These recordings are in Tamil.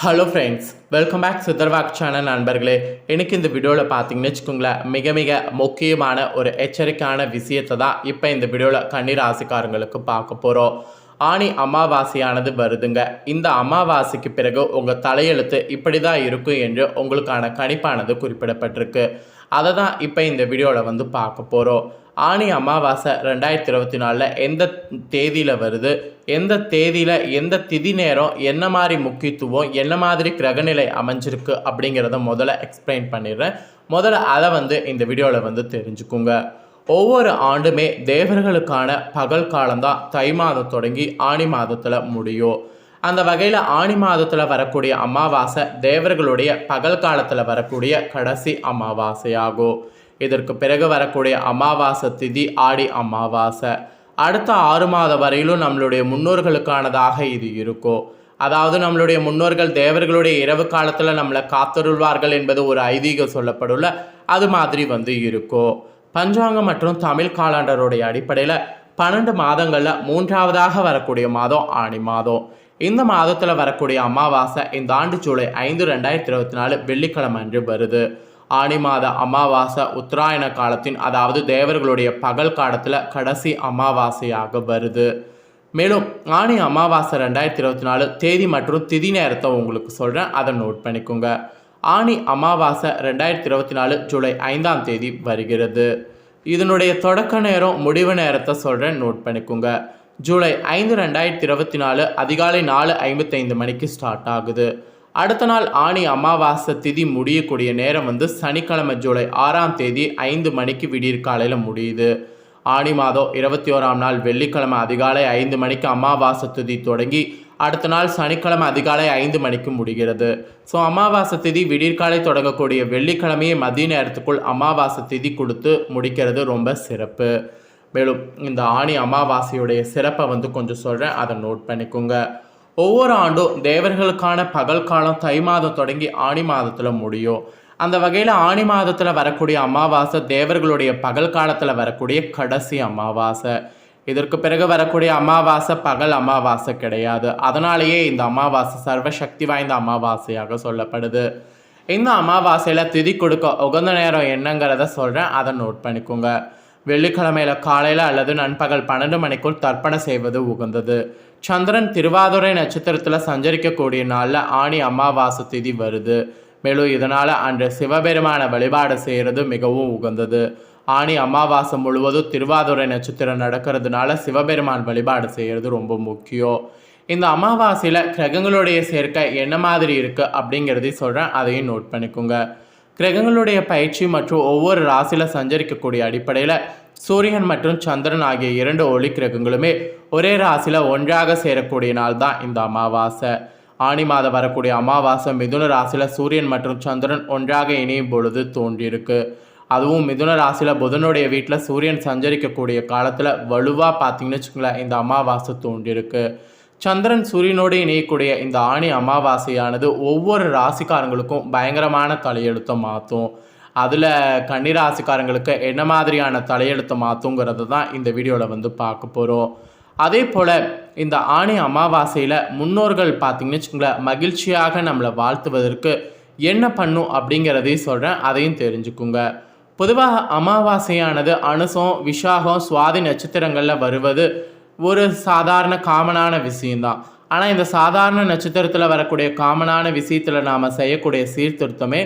ஹலோ ஃப்ரெண்ட்ஸ் வெல்கம் பேக் சுதர்வாக் சேனல் நண்பர்களே. எனக்கு இந்த வீடியோவில் பார்த்தீங்கன்னு வச்சுக்கோங்களேன் மிக மிக முக்கியமான ஒரு எச்சரிக்கையான விஷயத்தை தான் இப்போ இந்த வீடியோவில் கண்ணீர் ராசிக்காரங்களுக்கு பார்க்க போகிறோம் ஆணி அமாவாசையானது வருதுங்க. இந்த அமாவாசைக்கு பிறகு உங்கள் தலையெழுத்து இப்படி தான் இருக்கும் என்று உங்களுக்கான கணிப்பானது குறிப்பிடப்பட்டிருக்கு. அதை தான் இப்போ இந்த வீடியோவில் வந்து பார்க்க போகிறோம் ஆணி அமாவாசை ரெண்டாயிரத்தி இருபத்தி நாலில் எந்த தேதியில் வருது? எந்த தேதியில் எந்த திதி நேரம் என்ன மாதிரி முக்கியத்துவம் என்ன மாதிரி கிரகநிலை அமைஞ்சிருக்கு அப்படிங்கிறத முதல்ல எக்ஸ்பிளைன் பண்ணிடுறேன். முதல்ல அதை வந்து இந்த வீடியோவில் வந்து தெரிஞ்சுக்குங்க. ஒவ்வொரு ஆண்டுமே தேவர்களுக்கான பகல் காலம்தான் தை மாதம் தொடங்கி ஆணி மாதத்தில் முடியும். அந்த வகையில் ஆணி மாதத்தில் வரக்கூடிய அமாவாசை தேவர்களுடைய பகல் காலத்தில் வரக்கூடிய கடைசி அமாவாசையாகும். இதற்கு பிறகு வரக்கூடிய அமாவாசை திதி ஆடி அமாவாசை. அடுத்த ஆறு மாதம் வரையிலும் நம்மளுடைய முன்னோர்களுக்கானதாக இது இருக்கும். அதாவது நம்மளுடைய முன்னோர்கள் தேவர்களுடைய இரவு காலத்தில் நம்மளை காத்தருள்வார்கள் என்பது ஒரு ஐதீகம் சொல்லப்படும்ல அது மாதிரி வந்து இருக்கும். பஞ்சாங்கம் மற்றும் தமிழ் காலாண்டருடைய அடிப்படையில் பன்னெண்டு மாதங்களில் மூன்றாவதாக வரக்கூடிய மாதம் ஆணி மாதம். இந்த மாதத்தில் வரக்கூடிய அமாவாசை இந்த ஆண்டு ஜூலை ஐந்து ரெண்டாயிரத்தி இருபத்தி நாலு வெள்ளிக்கிழமை அன்று வருது. ஆணி மாத அமாவாசை உத்தராயண காலத்தின் அதாவது தேவர்களுடைய பகல் காலத்தில் கடைசி அமாவாசையாக வருது. மேலும் ஆணி அமாவாசை ரெண்டாயிரத்தி இருபத்தி நாலு தேதி மற்றும் திதி நேரத்தை உங்களுக்கு சொல்கிறேன் அதை நோட் பண்ணிக்கோங்க. ஆணி அமாவாசை ரெண்டாயிரத்தி இருபத்தி நாலு ஜூலை ஐந்தாம் தேதி வருகிறது. இதனுடைய தொடக்க நேரம் முடிவு நேரத்தை சொல்கிறேன் நோட் பண்ணிக்கோங்க. ஜூலை ஐந்து ரெண்டாயிரத்தி இருபத்தி நாலு அதிகாலை நாலு ஐம்பத்தைந்து மணிக்கு ஸ்டார்ட் ஆகுது. அடுத்த நாள் ஆணி அமாவாசை திதி முடியக்கூடிய நேரம் வந்து சனிக்கிழமை ஜூலை ஆறாம் தேதி ஐந்து மணிக்கு விடியற் காலையில் முடியுது. ஆணி மாதம் இருபத்தி ஓராம் நாள் வெள்ளிக்கிழமை அதிகாலை ஐந்து மணிக்கு அமாவாசை திதி தொடங்கி அடுத்த நாள் சனிக்கிழமை அதிகாலை ஐந்து மணிக்கு முடிகிறது. ஸோ அமாவாசை திதி விடியற்காலை தொடங்கக்கூடிய வெள்ளிக்கிழமையே மதிய நேரத்துக்குள் அமாவாசை திதி கொடுத்து முடிக்கிறது ரொம்ப சிறப்பு. மேலும் இந்த ஆணி அமாவாசையுடைய சிறப்பை வந்து கொஞ்சம் சொல்கிறேன் அதை நோட் பண்ணிக்கோங்க. ஒவ்வொரு ஆண்டும் தேவர்களுக்கான பகல் காலம் தை மாதம் தொடங்கி ஆணி மாதத்தில் முடியும். அந்த வகையில் ஆணி மாதத்தில் வரக்கூடிய அமாவாசை தேவர்களுடைய பகல் காலத்தில் வரக்கூடிய கடைசி அமாவாசை. இதற்கு பிறகு வரக்கூடிய அமாவாசை பகல் அமாவாசை கிடையாது. அதனாலேயே இந்த அமாவாசை சர்வசக்தி வாய்ந்த அமாவாசையாக சொல்லப்படுது. இந்த அமாவாசையில் திதி கொடுக்க உகந்த நேரம் என்னங்கிறத சொல்கிறேன் அதை நோட் பண்ணிக்கோங்க. வெள்ளிக்கிழமையில் காலையில் அல்லது நண்பகல் பன்னெண்டு மணிக்குள் தர்ப்பணம் செய்வது உகந்தது. சந்திரன் திருவாதுரை நட்சத்திரத்தில் சஞ்சரிக்கக்கூடிய நாளில் ஆணி அமாவாசை திதி வருது. மேலும் இதனால் அன்று சிவபெருமான வழிபாடு செய்கிறது மிகவும் உகந்தது. ஆணி அமாவாசை முழுவதும் திருவாதுரை நட்சத்திரம் நடக்கிறதுனால சிவபெருமான் வழிபாடு செய்கிறது ரொம்ப முக்கியம். இந்த அமாவாசையில் கிரகங்களுடைய சேர்க்கை என்ன மாதிரி இருக்குது அப்படிங்கிறதையும் சொல்கிறேன் அதையும் நோட் பண்ணிக்கோங்க. கிரகங்களுடைய பயிற்சி மற்றும் ஒவ்வொரு ராசியில் சஞ்சரிக்கக்கூடிய அடிப்படையில் சூரியன் மற்றும் சந்திரன் ஆகிய இரண்டு ஒளி கிரகங்களுமே ஒரே ராசியில் ஒன்றாக சேரக்கூடிய நாள் தான் இந்த அமாவாசை. ஆணி மாதம் வரக்கூடிய அமாவாசை மிதுன ராசியில் சூரியன் மற்றும் சந்திரன் ஒன்றாக இணையும் பொழுது தோன்றியிருக்கு. அதுவும் மிதுன ராசியில் புதனுடைய வீட்டில் சூரியன் சஞ்சரிக்கக்கூடிய காலத்தில் வலுவாக பார்த்தீங்கன்னு வச்சுக்கோங்களேன் இந்த அமாவாசை தோன்றியிருக்கு. சந்திரன் சூரியனோடு இணையக்கூடிய இந்த ஆணி அமாவாசையானது ஒவ்வொரு ராசிக்காரங்களுக்கும் பயங்கரமான தலையெழுத்தை மாற்றும் அதில் கன்னிராசிக்காரங்களுக்கு என்ன மாதிரியான தலையெழுத்தை மாற்றுங்கிறது தான் இந்த வீடியோவில் வந்து பார்க்க போகிறோம் அதே போல் இந்த ஆணி அமாவாசையில் முன்னோர்கள் பார்த்திங்கன்னு வச்சுக்கோங்களேன் மகிழ்ச்சியாக நம்மளை வாழ்த்துவதற்கு என்ன பண்ணும் அப்படிங்கிறதையும் சொல்கிறேன் அதையும் தெரிஞ்சுக்குங்க. பொதுவாக அமாவாசையானது அனுசம் விஷாகம் சுவாதி நட்சத்திரங்களில் வருவது ஒரு சாதாரண காமனான விஷயம்தான். ஆனால் இந்த சாதாரண நட்சத்திரத்தில் வரக்கூடிய காமனான விஷயத்தில் நாம் செய்யக்கூடிய சீர்திருத்தமே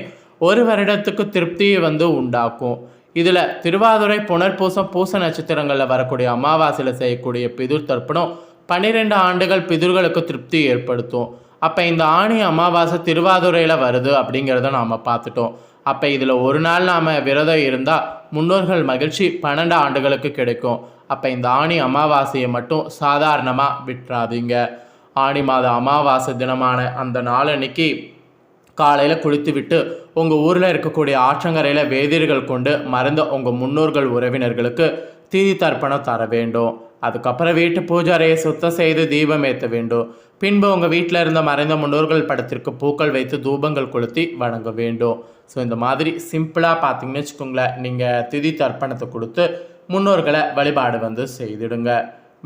ஒரு வருடத்துக்கு திருப்தியை வந்து உண்டாக்கும். இதில் திருவாதுரை புனர்பூசம் பூச நட்சத்திரங்களில் வரக்கூடிய அமாவாசையில் செய்யக்கூடிய பிதுர் தர்ப்பணம் பன்னிரெண்டு ஆண்டுகள் பிதுர்களுக்கு திருப்தி ஏற்படுத்தும். அப்போ இந்த ஆணி அமாவாசை திருவாதுரையில் வருது அப்படிங்கிறத நாம் பார்த்துட்டோம். அப்போ இதில் ஒரு நாள் நாம் விரதம் இருந்தால் முன்னோர்கள் மகிழ்ச்சி பன்னெண்டு ஆண்டுகளுக்கு கிடைக்கும். அப்போ இந்த ஆணி அமாவாசையை மட்டும் சாதாரணமாக விட்டுறாதீங்க. ஆணி மாத அமாவாசை தினமான அந்த நாளன்னைக்கு காலையில் குளித்துவிட்டு உங்கள் ஊரில் இருக்கக்கூடிய ஆற்றங்கரையில் வேதியர்கள் கொண்டு மறந்த உங்கள் முன்னோர்கள் உறவினர்களுக்கு தீதி தர்ப்பணம் தர வேண்டும். அதுக்கப்புறம் வீட்டு பூஜாரையை சுத்தம் செய்து தீபம் ஏற்ற வேண்டும். பின்பு உங்கள் வீட்டில் இருந்த மறைந்த முன்னோர்கள் படத்திற்கு பூக்கள் வைத்து தூபங்கள் கொளுத்தி வணங்க வேண்டும். ஸோ இந்த மாதிரி சிம்பிளாக பார்த்தீங்கன்னு வச்சுக்கோங்களேன். நீங்கள் திதி தர்ப்பணத்தை கொடுத்து முன்னோர்களை வழிபாடு வந்து செய்திடுங்க.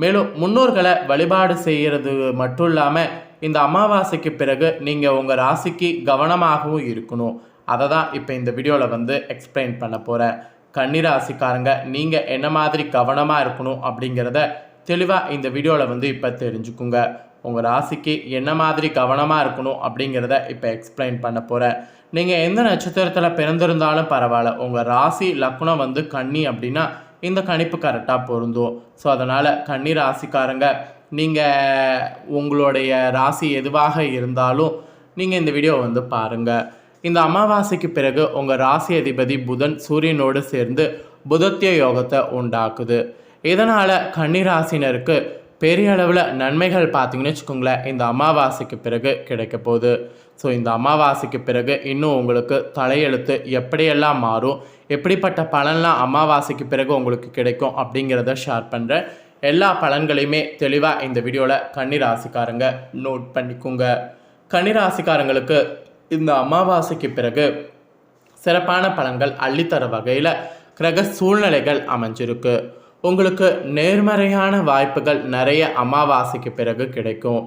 மேலும் முன்னோர்களை வழிபாடு செய்கிறது மட்டும் இல்லாமல் இந்த அமாவாசைக்கு பிறகு நீங்கள் உங்கள் ராசிக்கு கவனமாகவும் இருக்கணும். அதை தான் இப்போ இந்த வீடியோவில் வந்து எக்ஸ்பிளைன் பண்ண போகிறேன் கன்னிராசிக்காரங்க நீங்கள் என்ன மாதிரி கவனமாக இருக்கணும் அப்படிங்கிறத தெளிவாக இந்த வீடியோவில் வந்து இப்போ தெரிஞ்சுக்குங்க. உங்கள் ராசிக்கு என்ன மாதிரி கவனமாக இருக்கணும் அப்படிங்கிறத இப்போ எக்ஸ்பிளைன் பண்ண போகிறேன் நீங்கள் எந்த நட்சத்திரத்தில் பிறந்திருந்தாலும் பரவாயில்ல. உங்கள் ராசி லக்னம் வந்து கன்னி அப்படின்னா இந்த கணிப்பு கரெக்டாக பொருந்தும். ஸோ அதனால் கன்னி ராசிக்காரங்க நீங்கள் உங்களுடைய ராசி எதுவாக இருந்தாலும் நீங்கள் இந்த வீடியோ வந்து பாருங்கள் இந்த அமாவாசைக்கு பிறகு உங்கள் ராசி அதிபதி புதன் சூரியனோடு சேர்ந்து புதத்திய யோகத்தை உண்டாக்குது. இதனால் கன்னிராசினருக்கு பெரிய அளவில் நன்மைகள் பார்த்தீங்கன்னு வச்சுக்கோங்களேன் இந்த அமாவாசைக்கு பிறகு கிடைக்க போகுது. ஸோ இந்த அமாவாசைக்கு பிறகு இன்னும் உங்களுக்கு தலையெழுத்து எப்படியெல்லாம் மாறும் எப்படிப்பட்ட பலன்லாம் அமாவாசைக்கு பிறகு உங்களுக்கு கிடைக்கும் அப்படிங்கிறத ஷேர் பண்ணுறேன் எல்லா பலன்களையுமே தெளிவாக இந்த வீடியோவில் கன்னிராசிக்காரங்க நோட் பண்ணிக்கோங்க. கன்னிராசிக்காரங்களுக்கு இந்த அமாவாசைக்கு பிறகு சிறப்பான பலன்கள் அள்ளித்தர வகையில் கிரக சூழ்நிலைகள் அமைஞ்சிருக்கு. உங்களுக்கு நேர்மறையான வாய்ப்புகள் நிறைய அமாவாசைக்கு பிறகு கிடைக்கும்.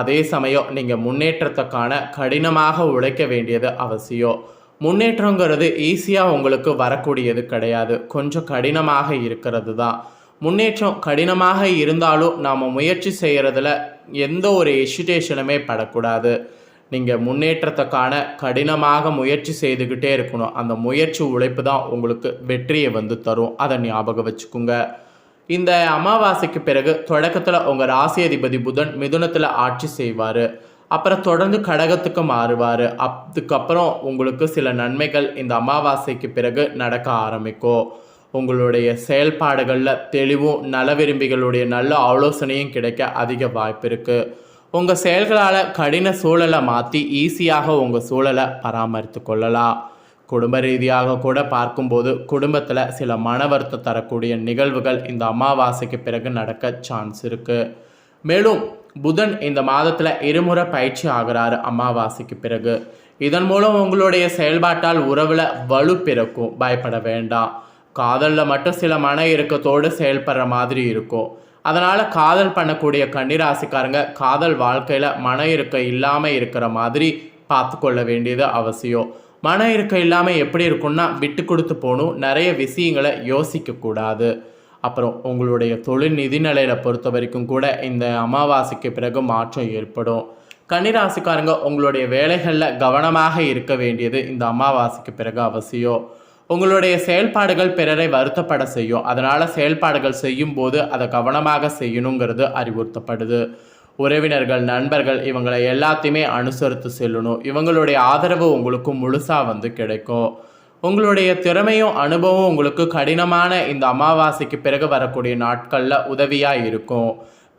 அதே சமயம் நீங்கள் முன்னேற்றத்துக்கான கடினமாக உழைக்க வேண்டியது அவசியம். முன்னேற்றங்கிறது ஈஸியாக உங்களுக்கு வரக்கூடியது கிடையாது. கொஞ்சம் கடினமாக இருக்கிறது தான். முன்னேற்றம் கடினமாக இருந்தாலும் நாம் முயற்சி செய்கிறதுல எந்த ஒரு எசிடேஷனுமே படக்கூடாது. நீங்கள் முன்னேற்றத்துக்கான கடினமாக முயற்சி செய்துக்கிட்டே இருக்கணும். அந்த முயற்சி உழைப்பு தான் உங்களுக்கு வெற்றியை வந்து தரும். அதை ஞாபகம் வச்சுக்கோங்க. இந்த அமாவாசைக்கு பிறகு தொடக்கத்தில் உங்கள் ராசி அதிபதி புதன் மிதுனத்தில் ஆட்சி செய்வார். அப்புறம் தொடர்ந்து கடகத்துக்கு மாறுவார். அதுக்கப்புறம் உங்களுக்கு சில நன்மைகள் இந்த அமாவாசைக்கு பிறகு நடக்க ஆரம்பிக்கும். உங்களுடைய செயல்பாடுகளில் தெளிவும் நல விரும்பிகளுடைய நல்ல ஆலோசனையும் கிடைக்க அதிக வாய்ப்பு இருக்குது உங்கள் செயல்களால் கடின சூழலை மாற்றி ஈஸியாக உங்கள் சூழலை பராமரித்து கொள்ளலாம். குடும்ப ரீதியாக கூட பார்க்கும்போது குடும்பத்தில் சில மன வருத்தம் தரக்கூடிய நிகழ்வுகள் இந்த அமாவாசைக்கு பிறகு நடக்க சான்ஸ் இருக்குது மேலும் புதன் இந்த மாதத்தில் இருமுறை பயிற்சி ஆகிறாரு அமாவாசைக்கு பிறகு. இதன் மூலம் உங்களுடைய செயல்பாட்டால் உறவில் வலு பிறக்கும். பயப்பட வேண்டாம். காதலில் மட்டும் சில மன இறுக்கத்தோடு செயல்படுற மாதிரி இருக்கும். அதனால் காதல் பண்ணக்கூடிய கன்னிராசிக்காரங்க காதல் வாழ்க்கையில் மன இருக்கை இல்லாமல் இருக்கிற மாதிரி பார்த்துக்கொள்ள வேண்டியது அவசியம். மன இருக்கம் இல்லாமல் எப்படி இருக்கும்னா விட்டு கொடுத்து போகணும். நிறைய விஷயங்களை யோசிக்கக்கூடாது அப்புறம் உங்களுடைய தொழில் நிதிநிலையில் பொறுத்த வரைக்கும் கூட இந்த அமாவாசைக்கு பிறகு மாற்றம் ஏற்படும். கன்னிராசிக்காரங்க உங்களுடைய வேலைகளில் கவனமாக இருக்க வேண்டியது இந்த அமாவாசைக்கு பிறகு அவசியம். உங்களுடைய செயல்பாடுகள் பிறரை வருத்தப்பட செய்யும். அதனால் செயல்பாடுகள் செய்யும் போது அதை கவனமாக செய்யணுங்கிறது அறிவுறுத்தப்படுது. உறவினர்கள் நண்பர்கள் இவங்களை எல்லாத்தையுமே அனுசரித்து செல்லணும். இவங்களுடைய ஆதரவு உங்களுக்கு முழுசாக வந்து கிடைக்கும். உங்களுடைய திறமையும் அனுபவம் உங்களுக்கு கடினமான இந்த அமாவாசைக்கு பிறகு வரக்கூடிய நாட்களில் உதவியாக இருக்கும்.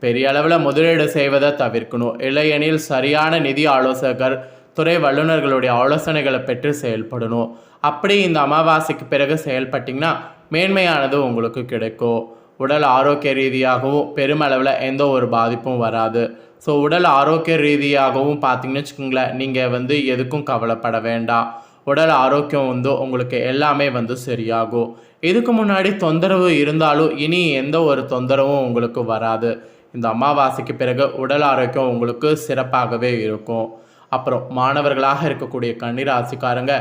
பெரிய அளவில் முதலீடு செய்வதை தவிர்க்கணும். இல்லையெனில் சரியான நிதி ஆலோசகர் துறை வல்லுநர்களுடைய ஆலோசனைகளை பெற்று செயல்படணும். அப்படி இந்த அமாவாசைக்கு பிறகு செயல்பட்டிங்கன்னா மேன்மையானது உங்களுக்கு கிடைக்கும். உடல் ஆரோக்கிய ரீதியாகவும் பெருமளவில் எந்த ஒரு பாதிப்பும் வராது. ஸோ உடல் ஆரோக்கிய ரீதியாகவும் பார்த்தீங்கன்னு வச்சுக்கோங்களேன் நீங்கள் வந்து எதுக்கும் கவலைப்பட வேண்டாம். உடல் ஆரோக்கியம் வந்து உங்களுக்கு எல்லாமே வந்து சரியாகும். இதுக்கு முன்னாடி தொந்தரவு இருந்தாலும் இனி எந்த ஒரு தொந்தரவும் உங்களுக்கு வராது. இந்த அமாவாசைக்கு பிறகு உடல் ஆரோக்கியம் உங்களுக்கு சிறப்பாகவே இருக்கும். அப்புறம் மாணவர்களாக இருக்கக்கூடிய கன்னிராசிக்காரங்க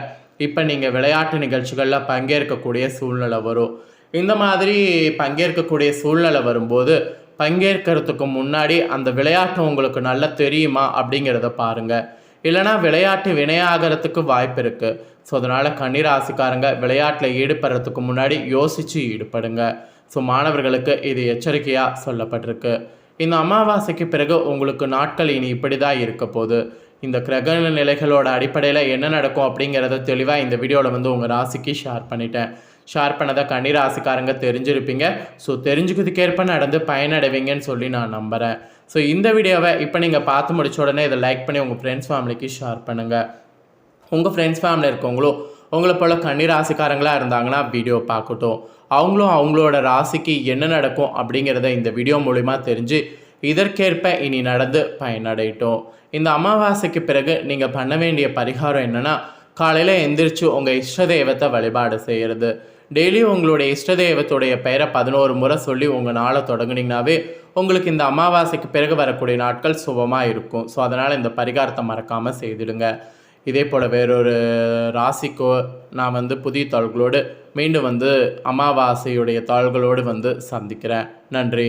இப்போ நீங்கள் விளையாட்டு நிகழ்ச்சிகளில் பங்கேற்கக்கூடிய சூழ்நிலை வரும். இந்த மாதிரி பங்கேற்கக்கூடிய சூழ்நிலை வரும்போது பங்கேற்கிறதுக்கு முன்னாடி அந்த விளையாட்டு உங்களுக்கு நல்லா தெரியுமா அப்படிங்கிறத பாருங்கள் இல்லைனா விளையாட்டு வினையாகிறதுக்கு வாய்ப்பு இருக்குது ஸோ அதனால் கன்னிராசிக்காரங்க விளையாட்டில் ஈடுபடுறதுக்கு முன்னாடி யோசித்து ஈடுபடுங்க. ஸோ மாணவர்களுக்கு இது எச்சரிக்கையாக சொல்லப்பட்டிருக்கு. இந்த அமாவாசைக்கு பிறகு உங்களுக்கு நாட்கள் இனி இப்படி தான் இருக்க போகுது. இந்த கிரகண நிலைகளோட அடிப்படையில் என்ன நடக்கும் அப்படிங்கிறத தெளிவாக இந்த வீடியோவில் வந்து உங்கள் ராசிக்கு ஷேர் பண்ணிட்டேன். ஷேர் பண்ணதை கன்னி ராசிக்காரங்க தெரிஞ்சிருப்பீங்க. ஸோ தெரிஞ்சுக்கிறதுக்கேற்ப நடந்து பயனடைவீங்கன்னு சொல்லி நான் நம்புகிறேன் ஸோ இந்த வீடியோவை இப்போ நீங்கள் பார்த்து முடிச்ச உடனே இதை லைக் பண்ணி உங்கள் ஃப்ரெண்ட்ஸ் ஃபேமிலிக்கு ஷேர் பண்ணுங்கள் உங்கள் ஃப்ரெண்ட்ஸ் ஃபேமிலி இருக்கவங்களும் உங்களை போல் கண்ணி ராசிக்காரங்களாக இருந்தாங்கன்னா வீடியோ பார்க்கட்டும். அவங்களும் அவங்களோட ராசிக்கு என்ன நடக்கும் அப்படிங்கிறத இந்த வீடியோ மூலிமா தெரிஞ்சு இதற்கேற்ப இனி நடந்து பயனடையட்டும். இந்த அமாவாசைக்கு பிறகு நீங்கள் பண்ண வேண்டிய பரிகாரம் என்னென்னா காலையில் எந்திரிச்சு உங்கள் இஷ்ட தெய்வத்தை வழிபாடு செய்கிறது டெய்லி உங்களுடைய இஷ்ட தெய்வத்துடைய பெயரை பதினோரு முறை சொல்லி உங்கள் நாளை தொடங்குனீங்கனாவே உங்களுக்கு இந்த அமாவாசைக்கு பிறகு வரக்கூடிய நாட்கள் சுபமாக இருக்கும். ஸோ அதனால் இந்த பரிகாரத்தை மறக்காமல் செய்திடுங்க. இதே போல் வேறொரு ராசிக்கோ நான் வந்து புதிய தாள்களோடு மீண்டும் வந்து அமாவாசையுடைய தாள்களோடு வந்து சந்திக்கிறேன். நன்றி.